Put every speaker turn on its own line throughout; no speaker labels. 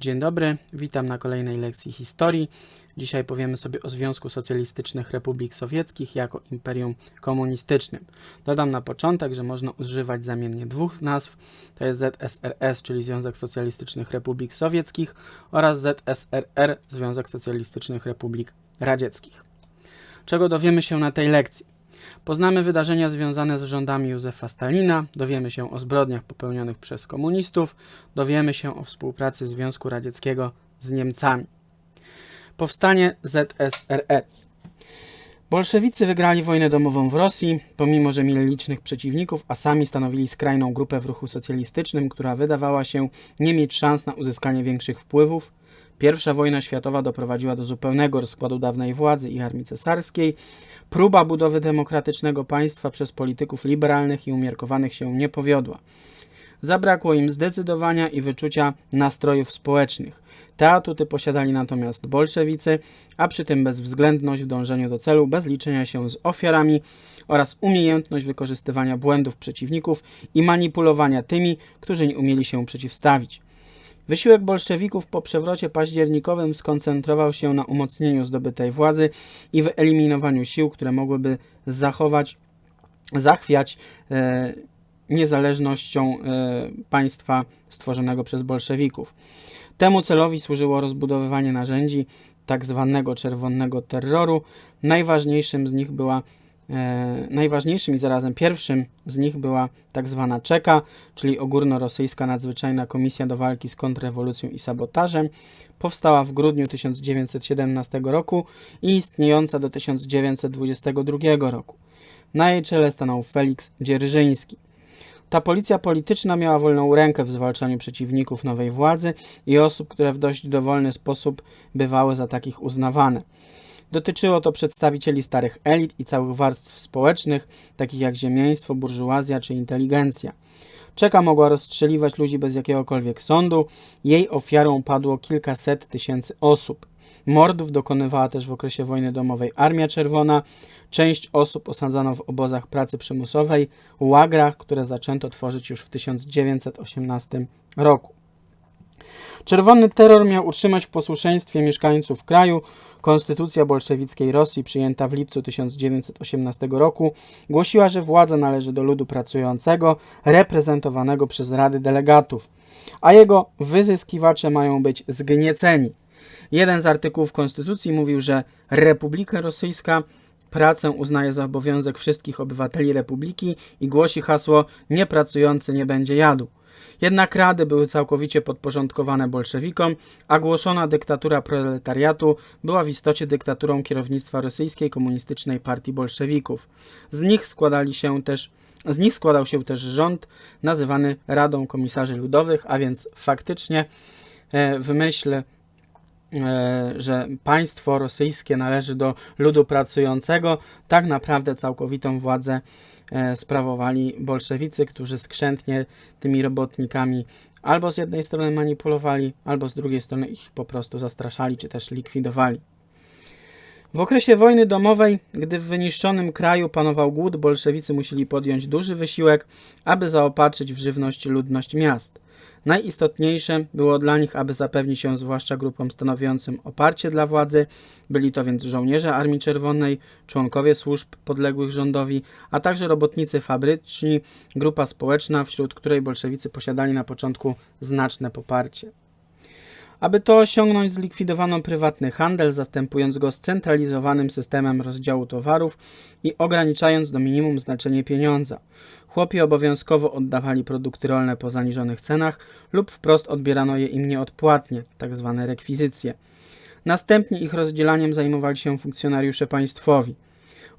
Dzień dobry, witam na kolejnej lekcji historii. Dzisiaj powiemy sobie o Związku Socjalistycznych Republik Sowieckich jako imperium komunistycznym. Dodam na początek, że można używać zamiennie dwóch nazw, to jest ZSRS, czyli Związek Socjalistycznych Republik Sowieckich oraz ZSRR, Związek Socjalistycznych Republik Radzieckich. Czego dowiemy się na tej lekcji? Poznamy wydarzenia związane z rządami Józefa Stalina, dowiemy się o zbrodniach popełnionych przez komunistów, dowiemy się o współpracy Związku Radzieckiego z Niemcami. Powstanie ZSRS. Bolszewicy wygrali wojnę domową w Rosji, pomimo że mieli licznych przeciwników, a sami stanowili skrajną grupę w ruchu socjalistycznym, która wydawała się nie mieć szans na uzyskanie większych wpływów. Pierwsza wojna światowa doprowadziła do zupełnego rozkładu dawnej władzy i armii cesarskiej. Próba budowy demokratycznego państwa przez polityków liberalnych i umiarkowanych się nie powiodła. Zabrakło im zdecydowania i wyczucia nastrojów społecznych. Te atuty posiadali natomiast bolszewicy, a przy tym bezwzględność w dążeniu do celu, bez liczenia się z ofiarami oraz umiejętność wykorzystywania błędów przeciwników i manipulowania tymi, którzy nie umieli się przeciwstawić. Wysiłek bolszewików po przewrocie październikowym skoncentrował się na umocnieniu zdobytej władzy i wyeliminowaniu sił, które mogłyby zachować, zachwiać e, niezależnością e, państwa stworzonego przez bolszewików. Temu celowi służyło rozbudowywanie narzędzi tak zwanego czerwonego terroru. Najważniejszym z nich była najważniejszym i zarazem pierwszym z nich była tak zwana Czeka, czyli ogólnorosyjska nadzwyczajna komisja do walki z kontrrewolucją i sabotażem. Powstała w grudniu 1917 roku i istniejąca do 1922 roku. Na jej czele stanął Felix Dzierżyński. Ta policja polityczna miała wolną rękę w zwalczaniu przeciwników nowej władzy i osób, które w dość dowolny sposób bywały za takich uznawane. Dotyczyło to przedstawicieli starych elit i całych warstw społecznych, takich jak ziemieństwo, burżuazja czy inteligencja. Czeka mogła rozstrzeliwać ludzi bez jakiegokolwiek sądu. Jej ofiarą padło kilkaset tysięcy osób. Mordów dokonywała też w okresie wojny domowej Armia Czerwona. Część osób osadzano w obozach pracy przymusowej, łagrach, które zaczęto tworzyć już w 1918 roku. Czerwony terror miał utrzymać w posłuszeństwie mieszkańców kraju. Konstytucja bolszewickiej Rosji, przyjęta w lipcu 1918 roku, głosiła, że władza należy do ludu pracującego, reprezentowanego przez Rady Delegatów, a jego wyzyskiwacze mają być zgnieceni. Jeden z artykułów Konstytucji mówił, że Republika Rosyjska pracę uznaje za obowiązek wszystkich obywateli republiki i głosi hasło niepracujący nie będzie jadł. Jednak rady były całkowicie podporządkowane bolszewikom, a głoszona dyktatura proletariatu była w istocie dyktaturą kierownictwa rosyjskiej komunistycznej partii bolszewików. Z nich składali się też z nich składał się też rząd nazywany Radą Komisarzy Ludowych, a więc faktycznie e, w myśl, e, że państwo rosyjskie należy do ludu pracującego, tak naprawdę całkowitą władzę sprawowali bolszewicy, którzy skrzętnie tymi robotnikami albo z jednej strony manipulowali, albo z drugiej strony ich po prostu zastraszali czy też likwidowali. W okresie wojny domowej, gdy w wyniszczonym kraju panował głód, bolszewicy musieli podjąć duży wysiłek, aby zaopatrzyć w żywność ludność miast. Najistotniejsze było dla nich, aby zapewnić się zwłaszcza grupom stanowiącym oparcie dla władzy, byli to więc żołnierze Armii Czerwonej, członkowie służb podległych rządowi, a także robotnicy fabryczni, grupa społeczna, wśród której bolszewicy posiadali na początku znaczne poparcie. Aby to osiągnąć, zlikwidowano prywatny handel, zastępując go scentralizowanym systemem rozdziału towarów i ograniczając do minimum znaczenie pieniądza. Chłopi obowiązkowo oddawali produkty rolne po zaniżonych cenach lub wprost odbierano je im nieodpłatnie, tzw. Tak rekwizycje. Następnie ich rozdzielaniem zajmowali się funkcjonariusze państwowi.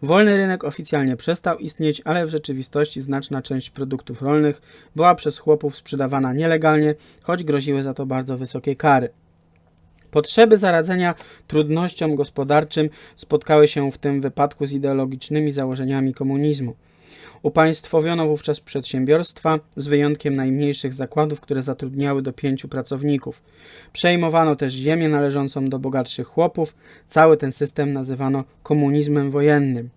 Wolny rynek oficjalnie przestał istnieć, ale w rzeczywistości znaczna część produktów rolnych była przez chłopów sprzedawana nielegalnie, choć groziły za to bardzo wysokie kary. Potrzeby zaradzenia trudnościom gospodarczym spotkały się w tym wypadku z ideologicznymi założeniami komunizmu. Upaństwowiono wówczas przedsiębiorstwa, z wyjątkiem najmniejszych zakładów, które zatrudniały do pięciu pracowników. Przejmowano też ziemię należącą do bogatszych chłopów. Cały ten system nazywano komunizmem wojennym.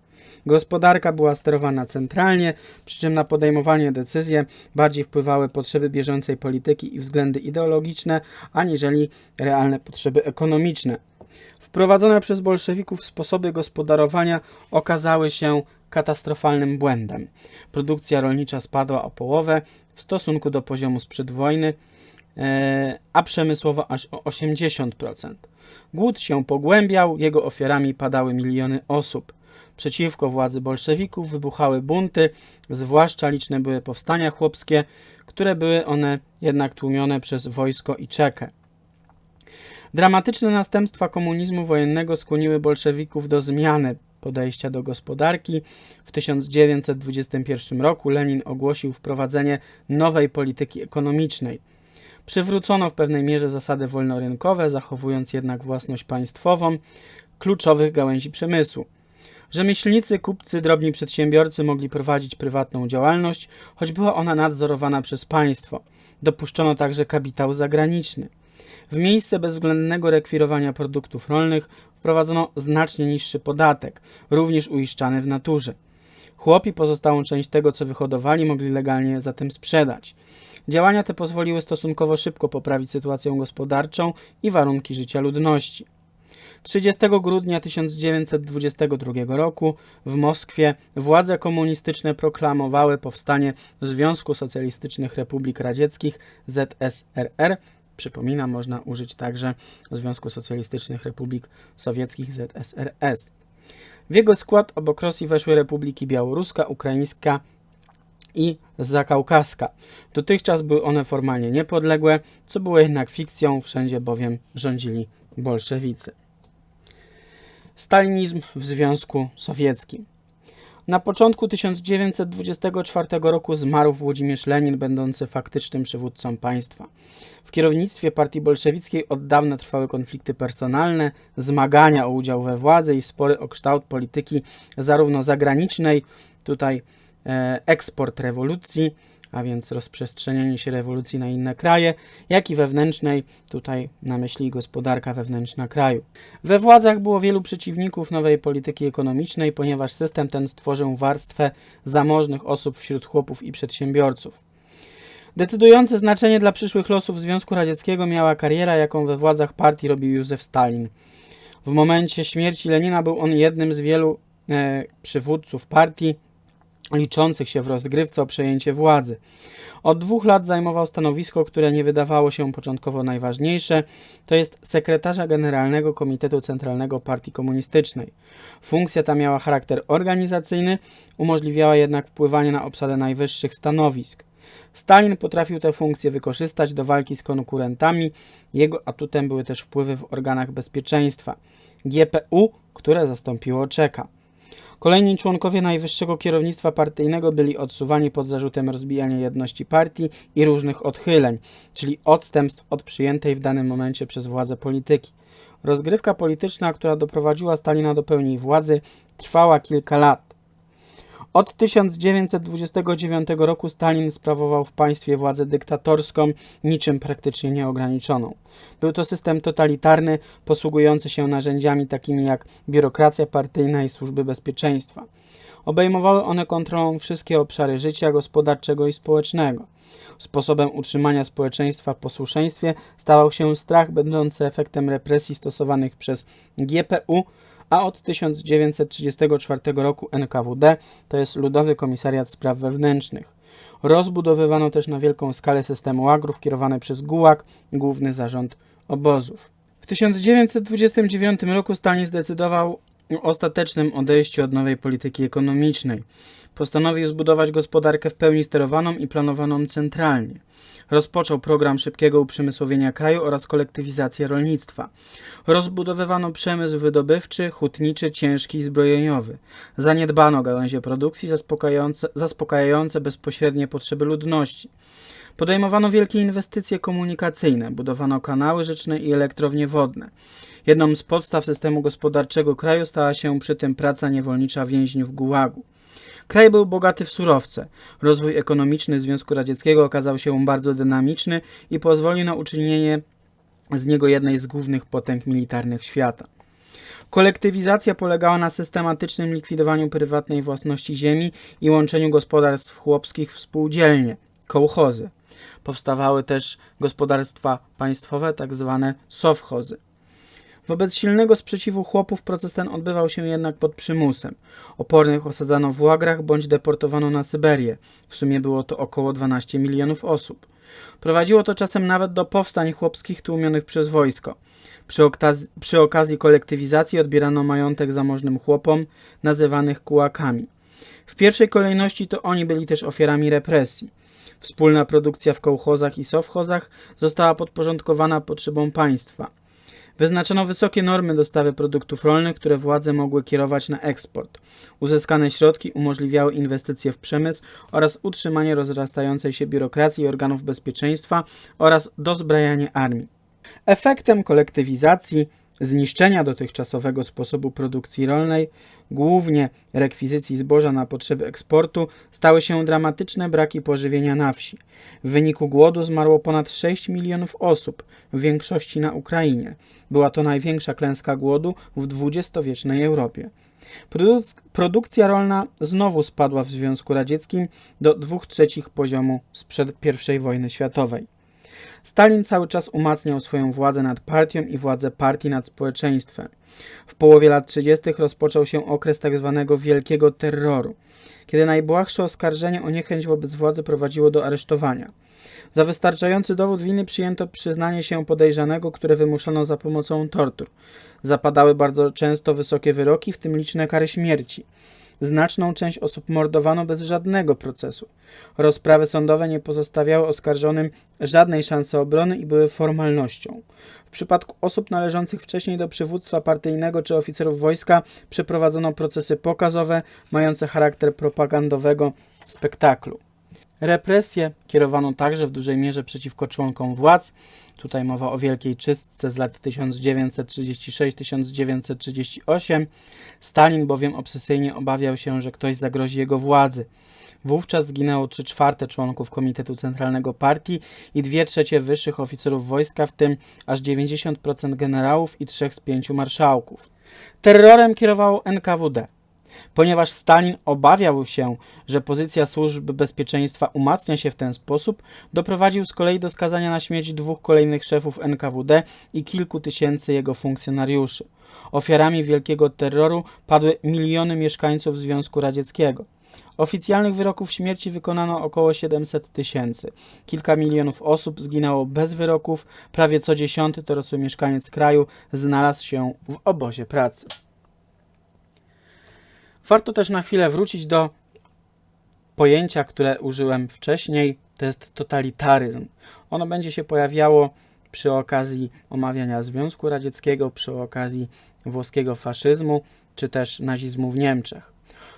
Gospodarka była sterowana centralnie, przy czym na podejmowanie decyzji bardziej wpływały potrzeby bieżącej polityki i względy ideologiczne, aniżeli realne potrzeby ekonomiczne. Wprowadzone przez bolszewików sposoby gospodarowania okazały się katastrofalnym błędem. Produkcja rolnicza spadła o połowę w stosunku do poziomu sprzed wojny, e, a przemysłowa aż o 80%. Głód się pogłębiał, jego ofiarami padały miliony osób. Przeciwko władzy bolszewików wybuchały bunty, zwłaszcza liczne były powstania chłopskie, które były one jednak tłumione przez wojsko i czekę. Dramatyczne następstwa komunizmu wojennego skłoniły bolszewików do zmiany podejścia do gospodarki. W 1921 roku Lenin ogłosił wprowadzenie nowej polityki ekonomicznej. Przywrócono w pewnej mierze zasady wolnorynkowe, zachowując jednak własność państwową kluczowych gałęzi przemysłu. Rzemieślnicy, kupcy, drobni przedsiębiorcy mogli prowadzić prywatną działalność, choć była ona nadzorowana przez państwo. Dopuszczono także kapitał zagraniczny. W miejsce bezwzględnego rekwirowania produktów rolnych wprowadzono znacznie niższy podatek, również uiszczany w naturze. Chłopi pozostałą część tego, co wyhodowali, mogli legalnie zatem sprzedać. Działania te pozwoliły stosunkowo szybko poprawić sytuację gospodarczą i warunki życia ludności. 30 grudnia 1922 roku w Moskwie władze komunistyczne proklamowały powstanie Związku Socjalistycznych Republik Radzieckich ZSRR. Przypominam, można użyć także Związku Socjalistycznych Republik Sowieckich ZSRS. W jego skład obok Rosji weszły republiki białoruska, ukraińska i zakaukaska. Dotychczas były one formalnie niepodległe, co było jednak fikcją, wszędzie bowiem rządzili bolszewicy. Stalinizm w Związku Sowieckim. Na początku 1924 roku zmarł Włodzimierz Lenin, będący faktycznym przywódcą państwa. W kierownictwie partii bolszewickiej od dawna trwały konflikty personalne, zmagania o udział we władzy i spory o kształt polityki zarówno zagranicznej, tutaj e, eksport rewolucji, a więc rozprzestrzenianie się rewolucji na inne kraje, jak i wewnętrznej, tutaj na myśli gospodarka wewnętrzna kraju. We władzach było wielu przeciwników nowej polityki ekonomicznej, ponieważ system ten stworzył warstwę zamożnych osób wśród chłopów i przedsiębiorców. Decydujące znaczenie dla przyszłych losów Związku Radzieckiego miała kariera, jaką we władzach partii robił Józef Stalin. W momencie śmierci Lenina był on jednym z wielu e, przywódców partii, liczących się w rozgrywce o przejęcie władzy. Od dwóch lat zajmował stanowisko, które nie wydawało się początkowo najważniejsze, to jest sekretarza generalnego Komitetu Centralnego Partii Komunistycznej. Funkcja ta miała charakter organizacyjny, umożliwiała jednak wpływanie na obsadę najwyższych stanowisk. Stalin potrafił tę funkcję wykorzystać do walki z konkurentami, jego atutem były też wpływy w organach bezpieczeństwa. GPU, które zastąpiło Czeka. Kolejni członkowie najwyższego kierownictwa partyjnego byli odsuwani pod zarzutem rozbijania jedności partii i różnych odchyleń, czyli odstępstw od przyjętej w danym momencie przez władze polityki. Rozgrywka polityczna, która doprowadziła Stalina do pełni władzy, trwała kilka lat. Od 1929 roku Stalin sprawował w państwie władzę dyktatorską, niczym praktycznie nieograniczoną. Był to system totalitarny, posługujący się narzędziami takimi jak biurokracja partyjna i służby bezpieczeństwa. Obejmowały one kontrolą wszystkie obszary życia gospodarczego i społecznego. Sposobem utrzymania społeczeństwa w posłuszeństwie stawał się strach będący efektem represji stosowanych przez GPU a od 1934 roku NKWD, to jest Ludowy Komisariat Spraw Wewnętrznych. Rozbudowywano też na wielką skalę system łagrów kierowany przez GUłag, Główny Zarząd Obozów. W 1929 roku Stalin zdecydował ostatecznym odejściu od nowej polityki ekonomicznej. Postanowił zbudować gospodarkę w pełni sterowaną i planowaną centralnie. Rozpoczął program szybkiego uprzemysłowienia kraju oraz kolektywizację rolnictwa. Rozbudowywano przemysł wydobywczy, hutniczy, ciężki i zbrojeniowy. Zaniedbano gałęzie produkcji zaspokajające, zaspokajające bezpośrednie potrzeby ludności. Podejmowano wielkie inwestycje komunikacyjne, budowano kanały rzeczne i elektrownie wodne. Jedną z podstaw systemu gospodarczego kraju stała się przy tym praca niewolnicza więźniów Gułagu. Kraj był bogaty w surowce. Rozwój ekonomiczny Związku Radzieckiego okazał się bardzo dynamiczny i pozwolił na uczynienie z niego jednej z głównych potęg militarnych świata. Kolektywizacja polegała na systematycznym likwidowaniu prywatnej własności ziemi i łączeniu gospodarstw chłopskich w spółdzielnie, kołchozy. Powstawały też gospodarstwa państwowe, tak zwane sowchozy. Wobec silnego sprzeciwu chłopów proces ten odbywał się jednak pod przymusem. Opornych osadzano w łagrach bądź deportowano na Syberię. W sumie było to około 12 milionów osób. Prowadziło to czasem nawet do powstań chłopskich tłumionych przez wojsko. Przy, przy okazji kolektywizacji odbierano majątek zamożnym chłopom, nazywanych kułakami. W pierwszej kolejności to oni byli też ofiarami represji. Wspólna produkcja w kołchozach i sowchozach została podporządkowana potrzebom państwa. Wyznaczono wysokie normy dostawy produktów rolnych, które władze mogły kierować na eksport. Uzyskane środki umożliwiały inwestycje w przemysł oraz utrzymanie rozrastającej się biurokracji i organów bezpieczeństwa oraz dozbrajanie armii. Efektem kolektywizacji, zniszczenia dotychczasowego sposobu produkcji rolnej, głównie rekwizycji zboża na potrzeby eksportu, stały się dramatyczne braki pożywienia na wsi. W wyniku głodu zmarło ponad 6 milionów osób, w większości na Ukrainie. Była to największa klęska głodu w dwudziestowiecznej Europie. Produk- produkcja rolna znowu spadła w Związku Radzieckim do 2 trzecich poziomu sprzed I wojny światowej. Stalin cały czas umacniał swoją władzę nad partią i władzę partii nad społeczeństwem. W połowie lat 30. rozpoczął się okres tzw. wielkiego terroru, kiedy najbłahsze oskarżenie o niechęć wobec władzy prowadziło do aresztowania. Za wystarczający dowód winy przyjęto przyznanie się podejrzanego, które wymuszano za pomocą tortur. Zapadały bardzo często wysokie wyroki, w tym liczne kary śmierci. Znaczną część osób mordowano bez żadnego procesu. Rozprawy sądowe nie pozostawiały oskarżonym żadnej szansy obrony i były formalnością. W przypadku osób należących wcześniej do przywództwa partyjnego czy oficerów wojska przeprowadzono procesy pokazowe mające charakter propagandowego spektaklu. Represje kierowano także w dużej mierze przeciwko członkom władz. Tutaj mowa o wielkiej czystce z lat 1936-1938. Stalin bowiem obsesyjnie obawiał się, że ktoś zagrozi jego władzy. Wówczas zginęło 3 czwarte członków Komitetu Centralnego Partii i 2 trzecie wyższych oficerów wojska, w tym aż 90% generałów i 3 z 5 marszałków. Terrorem kierowało NKWD. Ponieważ Stalin obawiał się, że pozycja służb bezpieczeństwa umacnia się w ten sposób, doprowadził z kolei do skazania na śmierć dwóch kolejnych szefów NKWD i kilku tysięcy jego funkcjonariuszy. Ofiarami wielkiego terroru padły miliony mieszkańców Związku Radzieckiego. Oficjalnych wyroków śmierci wykonano około 700 tysięcy. Kilka milionów osób zginęło bez wyroków, prawie co dziesiąty dorosły mieszkaniec kraju znalazł się w obozie pracy. Warto też na chwilę wrócić do pojęcia, które użyłem wcześniej, to jest totalitaryzm. Ono będzie się pojawiało przy okazji omawiania Związku Radzieckiego, przy okazji włoskiego faszyzmu, czy też nazizmu w Niemczech.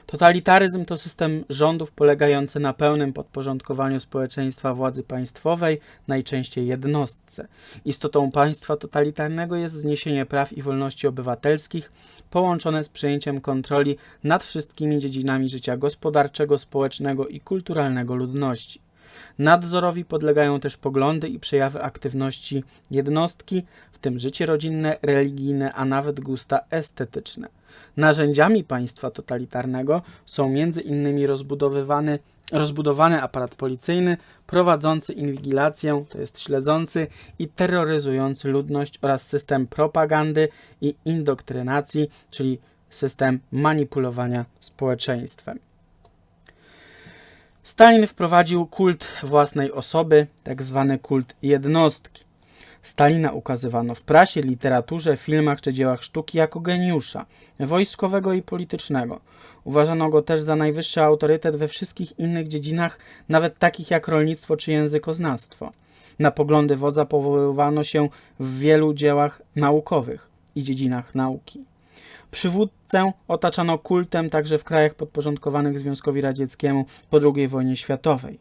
Totalitaryzm to system rządów polegający na pełnym podporządkowaniu społeczeństwa władzy państwowej, najczęściej jednostce. Istotą państwa totalitarnego jest zniesienie praw i wolności obywatelskich, połączone z przejęciem kontroli nad wszystkimi dziedzinami życia gospodarczego, społecznego i kulturalnego ludności. Nadzorowi podlegają też poglądy i przejawy aktywności jednostki, w tym życie rodzinne, religijne, a nawet gusta estetyczne. Narzędziami państwa totalitarnego są innymi rozbudowywany, rozbudowany aparat policyjny, prowadzący inwigilację, to jest śledzący i terroryzujący ludność oraz system propagandy i indoktrynacji, czyli system manipulowania społeczeństwem. Stalin wprowadził kult własnej osoby, tak zwany kult jednostki. Stalina ukazywano w prasie, literaturze, filmach czy dziełach sztuki jako geniusza, wojskowego i politycznego. Uważano go też za najwyższy autorytet we wszystkich innych dziedzinach, nawet takich jak rolnictwo czy językoznawstwo. Na poglądy wodza powoływano się w wielu dziełach naukowych i dziedzinach nauki. Przywódcę otaczano kultem także w krajach podporządkowanych Związkowi Radzieckiemu po II wojnie światowej.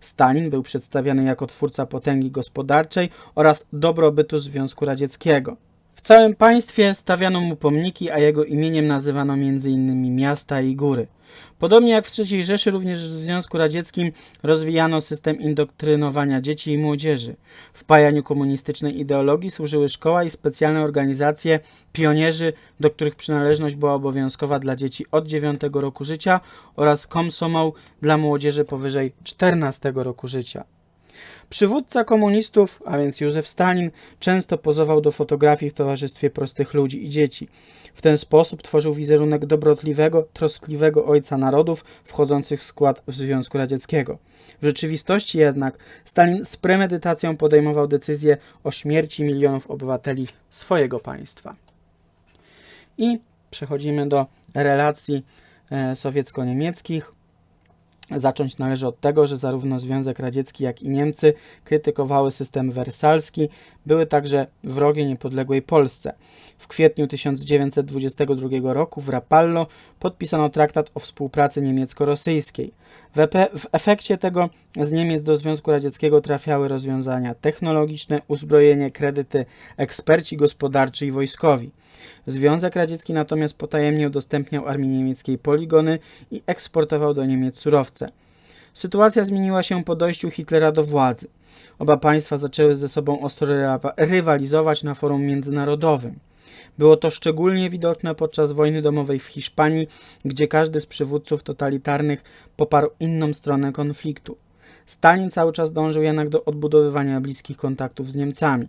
Stalin był przedstawiany jako twórca potęgi gospodarczej oraz dobrobytu Związku Radzieckiego. W całym państwie stawiano mu pomniki, a jego imieniem nazywano m.in. miasta i góry. Podobnie jak w III Rzeszy, również w Związku Radzieckim rozwijano system indoktrynowania dzieci i młodzieży. W pajaniu komunistycznej ideologii służyły szkoła i specjalne organizacje pionierzy, do których przynależność była obowiązkowa dla dzieci od 9 roku życia oraz komsomol dla młodzieży powyżej 14 roku życia. Przywódca komunistów, a więc Józef Stalin, często pozował do fotografii w towarzystwie prostych ludzi i dzieci. W ten sposób tworzył wizerunek dobrotliwego, troskliwego ojca narodów wchodzących w skład Związku Radzieckiego. W rzeczywistości jednak Stalin z premedytacją podejmował decyzję o śmierci milionów obywateli swojego państwa. I przechodzimy do relacji e, sowiecko-niemieckich. Zacząć należy od tego, że zarówno Związek Radziecki, jak i Niemcy krytykowały system wersalski, były także wrogie niepodległej Polsce. W kwietniu 1922 roku w Rapallo podpisano traktat o współpracy niemiecko-rosyjskiej. W, w efekcie tego z Niemiec do Związku Radzieckiego trafiały rozwiązania technologiczne, uzbrojenie, kredyty, eksperci gospodarczy i wojskowi. Związek Radziecki natomiast potajemnie udostępniał armii niemieckiej poligony i eksportował do Niemiec surowce. Sytuacja zmieniła się po dojściu Hitlera do władzy. Oba państwa zaczęły ze sobą ostro rywa- rywalizować na forum międzynarodowym. Było to szczególnie widoczne podczas wojny domowej w Hiszpanii, gdzie każdy z przywódców totalitarnych poparł inną stronę konfliktu. Stalin cały czas dążył jednak do odbudowywania bliskich kontaktów z Niemcami.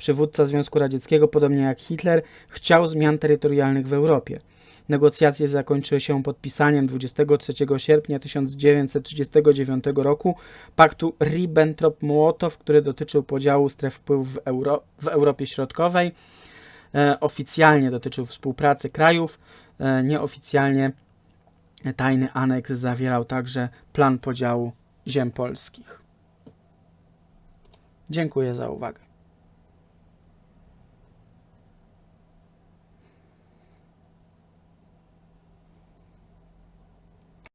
Przywódca Związku Radzieckiego, podobnie jak Hitler, chciał zmian terytorialnych w Europie. Negocjacje zakończyły się podpisaniem 23 sierpnia 1939 roku paktu Ribbentrop-Mołotow, który dotyczył podziału stref wpływów w, Euro w Europie Środkowej. E, oficjalnie dotyczył współpracy krajów, e, nieoficjalnie tajny aneks zawierał także plan podziału ziem polskich. Dziękuję za uwagę.